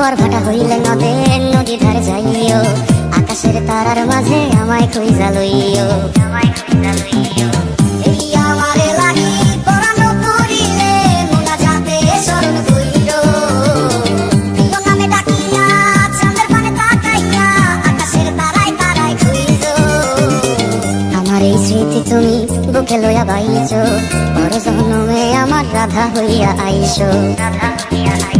জোয়ার ভাটা হইলে নদে নদী ধারে যাইও। আকাশের তারার মাঝে আমায় খুঁজা লইও। আমায় খুঁজা লইও। এই তুমি বুকে লইয়া বাইছো বড় জন্মে আমার রাধা হইয়া আইসো। রাধা হইয়া আইসো।